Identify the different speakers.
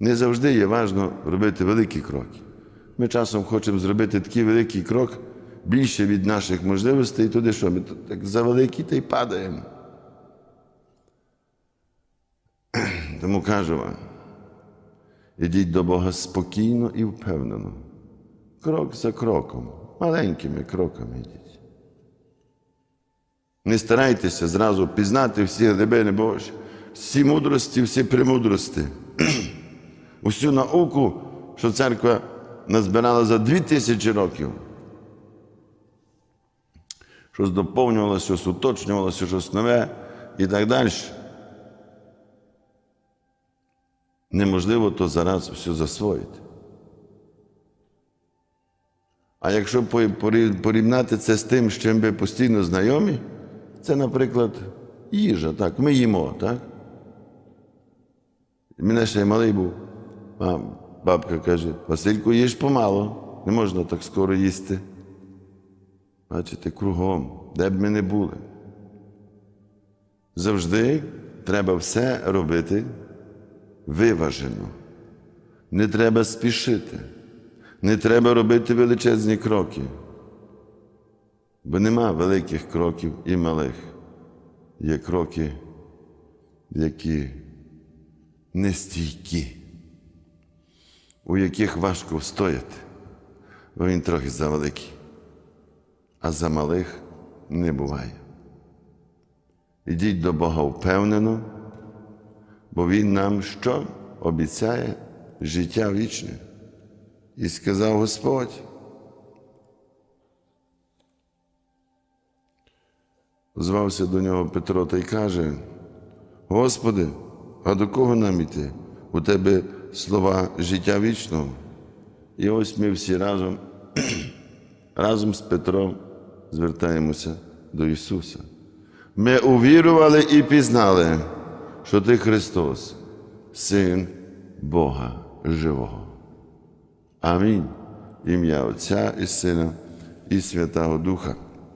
Speaker 1: Не завжди є важливо робити великі кроки. Ми часом хочемо зробити такий великий крок більше від наших можливостей, і туди що? Ми так за та й падаємо. Тому кажу вам, ідіть до Бога спокійно і впевнено, крок за кроком, маленькими кроками йдіть. Не старайтеся зразу пізнати всі глибини Божі, всі мудрості, всі премудрості, усю науку, що церква назбирала за дві тисячі років. Щось доповнювалося, щось уточнювалося, щось нове і так далі. Неможливо то зараз все засвоїти. А якщо порівняти це з тим, з чим ви постійно знайомі, це, наприклад, їжа, так, ми їмо, так? Мене ще й малий був. А бабка каже, Васильку, їж помало, не можна так скоро їсти. Бачите, кругом, де б ми не були. Завжди треба все робити виважено. Не треба спішити, не треба робити величезні кроки. Бо нема великих кроків і малих. Є кроки, які нестійкі, у яких важко встояти, бо він трохи завеликий, а за малих не буває. Ідіть до Бога впевнено, бо Він нам що обіцяє життя вічне. І сказав Господь. Звався до нього Петро та й каже: Господи, а до кого нам іти? У тебе слова життя вічного. І ось ми всі разом, разом з Петром звертаємося до Ісуса. Ми увірували і пізнали, що Ти Христос, Син Бога Живого. Амінь. Ім'я Отця і Сина і Святого Духа.